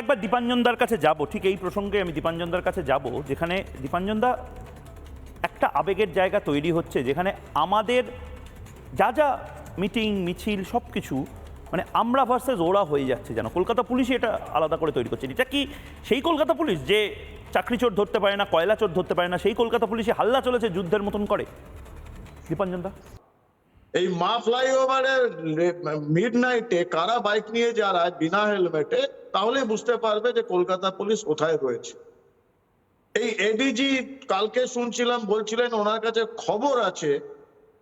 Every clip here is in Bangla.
একবার দীপাঞ্জনদার কাছে যাব, ঠিক এই প্রসঙ্গে আমি দীপাঞ্জনদার কাছে যাব, যেখানে দীপাঞ্জনদা একটা আবেগের জায়গা তৈরি হচ্ছে, যেখানে আমাদের যা যা মিটিং, মিছিল সব কিছু মানে আমরা ভার্সেস ওরা হয়ে যাচ্ছে যেন। কলকাতা পুলিশই এটা আলাদা করে তৈরি করছে। এটা কি সেই কলকাতা পুলিশ যে চাকরি চোর ধরতে পারে না, কয়লা চোর ধরতে পারে না, সেই কলকাতা পুলিশে হাল্লা চলেছে যুদ্ধের মতন করে? দীপাঞ্জনদা? এই মা ফ্লাইওভারের মিড নাইটে কারা বাইক নিয়ে যারা বিনা হেলমেটে তাহলে বুঝতে পারবে যে কলকাতা পুলিশ কোথায় রয়েছে। এই এডিজি কালকে শুনছিলাম, বলছিলেন ওনার কাছে খবর আছে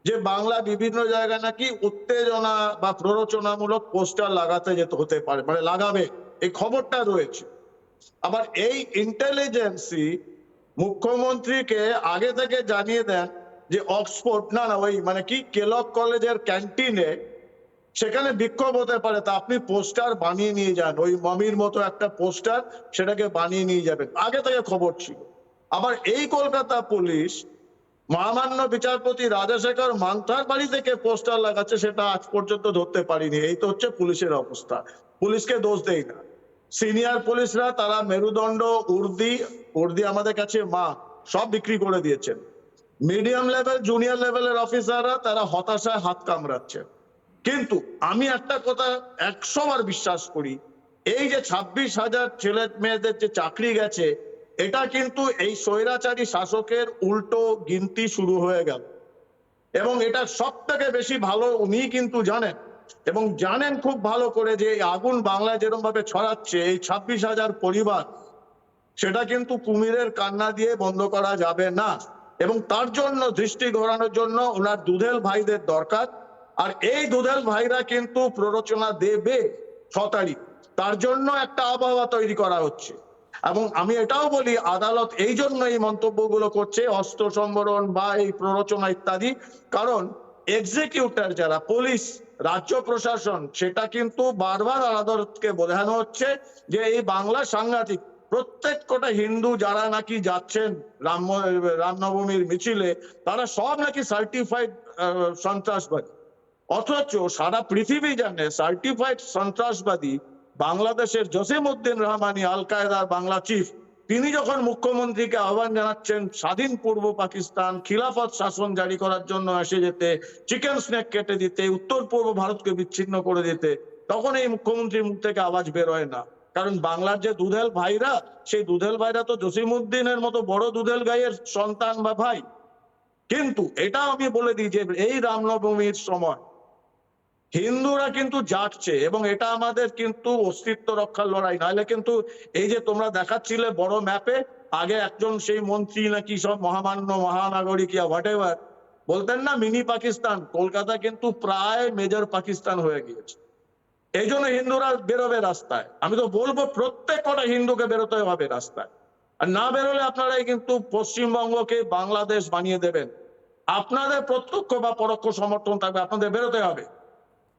যে বাংলা বিভিন্ন জায়গায় নাকি উত্তেজনা বা প্ররোচনামূলক পোস্টার লাগাতে যেতে হতে পারে মানে লাগাবে, এই খবরটা রয়েছে। আবার এই ইন্টেলিজেন্সি মুখ্যমন্ত্রীকে আগে থেকে জানিয়ে দেন যে অক্সফোর্ড, না না, ওই মানে কি কেলক কলেজের ক্যান্টিনে সেখানে বিক্ষোভ হতে পারে, তা আপনি পোস্টার বানিয়ে নিয়ে যান। ওই মমির মতো একটা পোস্টার সেটাকে বানিয়ে নিয়ে যাবেন। আগে থেকে খবর ছিল। আবার এই কলকাতা পুলিশ মহামান্য বিচারপতি রাজাশেখর মান্থার বাড়ি থেকে পোস্টার লাগাচ্ছে, সেটা আজ পর্যন্ত ধরতে পারিনি। এই তো হচ্ছে পুলিশের অবস্থা। পুলিশকে দোষ দেই না। সিনিয়র পুলিশরা, তারা মেরুদণ্ড, উর্দি উর্দি আমাদের কাছে মা, সব বিক্রি করে দিয়েছেন। মিডিয়াম লেভেল, জুনিয়র লেভেলের অফিসাররা তারা হতাশায় হাত কামড়াচ্ছে। কিন্তু আমি একটা কথা বার বিশ্বাস করি, এই যে ছাব্বিশ হাজার ছেলে মেয়েদের যে চাকরি গেছে, এটা কিন্তু এই স্বৈরাচারী শাসকের উল্টো গিনতি শুরু হয়ে গেল। এবং এটা সব থেকে বেশি ভালো উনি কিন্তু জানেন। এবং জানেন খুব ভালো করে যে এই আগুন বাংলায় যেরকম ভাবে ছড়াচ্ছে, এই ছাব্বিশ হাজার পরিবার, সেটা কিন্তু কুমিরের কান্না দিয়ে বন্ধ করা যাবে না। এবং তার জন্য, দৃষ্টি ঘোরানোর জন্য ওনার দুধেল ভাইদের দরকার। আর এই দুধেল ভাইরা কিন্তু প্ররোচনা দেবে ছ তারিখ তার জন্য একটা আবহাওয়া তৈরি করা হচ্ছে। এবং আমি এটাও বলি, আদালত এই জন্য এই মন্তব্যগুলো করছে, অস্ত্র সম্বরণ বা এই প্ররোচনা ইত্যাদি। কারণ এক্সিকিউটর যারা পুলিশ রাজ্য প্রশাসন, সেটা কিন্তু বারবার আদালতকে বোঝানো হচ্ছে যে এই বাংলা সাংঘাতিক প্রত্যেক কটা হিন্দু যারা নাকি যাচ্ছেন রাম রামনবমীর মিছিলে, তারা সব নাকি সার্টিফাইড সন্ত্রাসবাদী। অথচ সারা পৃথিবী জানে সার্টিফাইড সন্ত্রাসবাদী বাংলাদেশের জসিম উদ্দিন রহমানি আল কায়দার বাংলা চিফ তিনি যখন মুখ্যমন্ত্রীকে আহ্বান জানাচ্ছেন স্বাধীন পূর্ব পাকিস্তান খিলাফত শাসন জারি করার জন্য এসে যেতে চিকেন স্নেক কেটে দিতে, উত্তর পূর্ব ভারতকে বিচ্ছিন্ন করে দিতে, তখন এই মুখ্যমন্ত্রীর মুখ থেকে আওয়াজ বেরোয় না। কারণ বাংলার যে দুধেল ভাইরা, সেই দুধেল ভাইরা তো জসিম উদ্দিনের মতো বড় দুধেল গাইয়ের সন্তান বা ভাই। কিন্তু এটা আমি বলে দিই যে এই রামনবমীর সময় হিন্দুরা কিন্তু জাগছে এবং এটা আমাদের কিন্তু অস্তিত্ব রক্ষার লড়াই। নাহলে কিন্তু এই যে তোমরা দেখাচ্ছিলে বড় ম্যাপে, আগে একজন সেই মন্ত্রী নাকি সব মহামান্য, মহানাগরিক ইয়া হোয়াট এভার বলতেন না, মিনি পাকিস্তান। কলকাতা কিন্তু প্রায় মেজর পাকিস্তান হয়ে গিয়েছে। এই জন্য হিন্দুরা বেরোবে রাস্তায়। আমি তো বলব প্রত্যেক কটা হিন্দুকে বেরোতে হবে রাস্তায়। আর না বেরোলে আপনারাই কিন্তু পশ্চিমবঙ্গকে বাংলাদেশ বানিয়ে দেবেন। আপনাদের প্রত্যক্ষ বা পরোক্ষ সমর্থন থাকবে, আপনাদের বেরোতে হবে।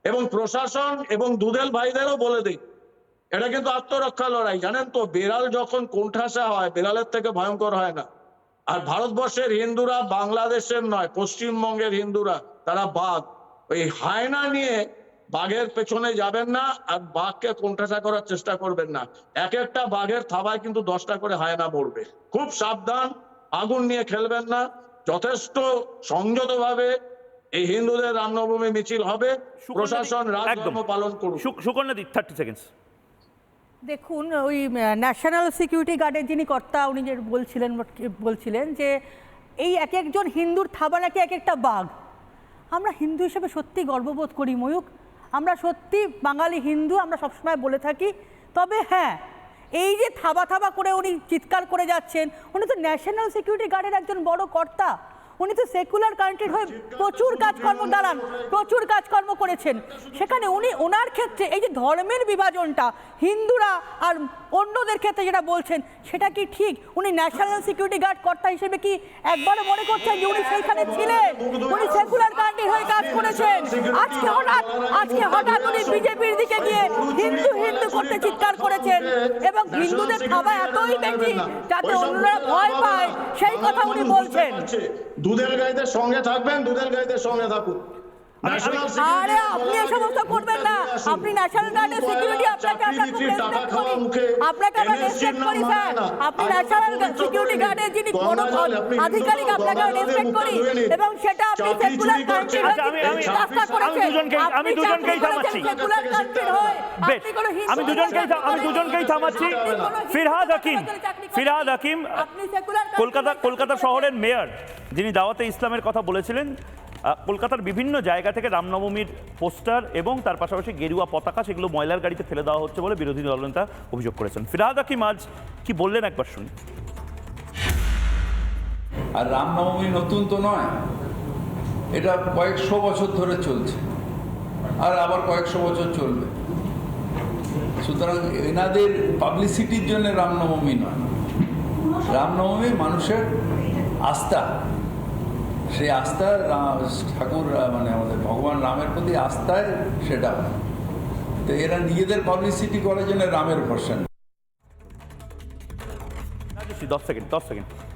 এবং প্রশাসন এবং দুধেল ভাইদেরও বলে দিই, এটা কিন্তু আত্মরক্ষা লড়াই। জানেন তো, বেড়াল যখন কোণঠাসা হয়, বেড়ালের থেকে ভয়ঙ্কর হয় না। আর ভারতবর্ষের হিন্দুরা বাংলাদেশের নয়, পশ্চিমবঙ্গের হিন্দুরা, তারা বাঘ। ওই হায়না নিয়ে বাঘের পেছনে যাবেন না আর বাঘকে কোণঠাসা করার চেষ্টা করবেন না। এক একটা বাঘের থাবায় কিন্তু দশটা করে হায়না মরবে। খুব সাবধান আগুন নিয়ে খেলবেন না। যথেষ্ট সংযতভাবে এই হিন্দুদের রামনবমী মিছিল হবে। প্রশাসন রাজধর্ম পালন করুন সু- থার্টি সেকেন্ডস দেখুন ওই ন্যাশনাল সিকিউরিটি গার্ডের যিনি কর্তা উনি যে বলছিলেন বলছিলেন যে এই এক একজন হিন্দুর থাবা নাকি এক একটা বাঘ? আমরা হিন্দু হিসেবে সত্যি গর্ববোধ করি ময়ূক আমরা সত্যি বাঙালি হিন্দু, আমরা সবসময় বলে থাকি। তবে হ্যাঁ এই যে থাবা থাবা করে উনি চিৎকার করে যাচ্ছেন, উনি তো ন্যাশনাল সিকিউরিটি গার্ডের একজন বড় কর্তা। উনি তো সেকুলার কান্ট্রির হয়ে প্রচুর কাজকর্ম দাঁড়ান, প্রচুর কাজকর্ম করেছেন। সেখানে উনি ওনার ক্ষেত্রে এই যে ধর্মের বিভাজনটা, হিন্দুরা আর অন্যদের ক্ষেত্রে যেটা বলছেন, সেটা কি ঠিক? উনি ন্যাশনাল সিকিউরিটি গার্ড কর্তা হিসেবে কি একবারও মনে করছেন যে উনি সেইখানে ছিলেন? উনি সেকুলার কান্ট্রির হয়ে কাজ করেছেন। আজকে হঠাৎ আজকে হঠাৎ উনি বিজেপির দিকে গিয়ে হিন্দু হিন্দু করতে চিৎকার করেছেন এবং হিন্দুদের খাওয়া এতই বেশি যাতে অন্যরা ভয় পায়, সেই কথা উনি বলছেন। দুধের গাইদের সঙ্গে থাকবেন দুধের গাইদের সঙ্গে থাকুন। আরে আপনি বলা এই সমস্ত করবেন না। আপনি ন্যাশনাল গার্ডের সিকিউরিটি আপনাকে আমরা খুব রেসপেক্ট করি আপনাকে আমরা রেসপেক্ট করি স্যার না। আপনি ন্যাশনাল সিকিউরিটি গার্ডের যিনি। বড় আধিকারিক আপনাকে রেসপেক্ট করি এবং সেটা আপনি সেকুলার কান্ট্রি আচ্ছা, আমি- রাস্তা দুজনকেই- আমি দুজনকেই থামাচ্ছি। সেকুলার কান্ট্রির হয়ে বেশ আপনি কোনো আমি দুজনকেই আমি দুজনকেই থামাচ্ছি ফিরহাদ হাকিম। ফিরহাদ হাকিম আপনি সেকুলার কলকাতা কলকাতা শহরের মেয়র যিনি দাওয়াতে ইসলামের কথা বলেছিলেন কলকাতার বিভিন্ন জায়গা থেকে রামনবমীর পোস্টার এবং তার পাশাপাশি গেরুয়া পতাকা, সেগুলো ময়লার গাড়িতে ফেলে দেওয়া হচ্ছে বলে বিরোধী দলনেতা অভিযোগ করেছেন। ফিরহাদ হাকিম, আজ কি বললেন একবার শুনি আর রামনবমী নতুন তো নয়, এটা কয়েকশো বছর ধরে চলছে, আর আবার কয়েকশো বছর চলবে। সুতরাং এনাদের পাবলিসিটির জন্য রামনবমী নয়। রামনবমী মানুষের আস্থা। সেই আস্থা রা- ঠাকুর মানে আমাদের ভগবান রামের প্রতি আস্থায় সেটা। তো এরা নিজেদের পাবলিসিটি করার জন্য রামের ভরসা দশ সেকেন্ড দশ সেকেন্ড।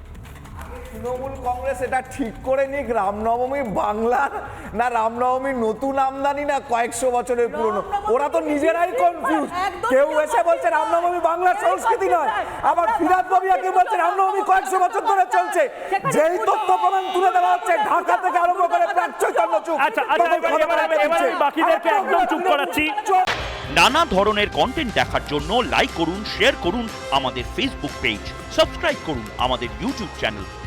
তৃণমূল কংগ্রেস এটা ঠিক করে নিক রামনবমী বাংলার না রামনবমী নতুন আমদানি না কয়েকশো বছরের পুরনো। ওরা তো নিজেরাই কনফিউজ কেউ এসে বলছে রামনবমী বাংলার সংস্কৃতি নয়। আবার ফিরাদ ববিয়া কি বলছে রামনবমী কয়েকশো বছর ধরে চলছে। যেই তথ্য প্রমাণ তুলে দেওয়া হচ্ছে ঢাকা থেকে আরম্ভ করে চুপ আচ্ছা আচ্ছা আমি বাকিদেরকে একদম চুপ করাচ্ছি। নানা ধরনের কন্টেন্ট দেখার জন্য লাইক করুন শেয়ার করুন আমাদের ফেসবুক পেজ সাবস্ক্রাইব করুন আমাদের ইউটিউব চ্যানেল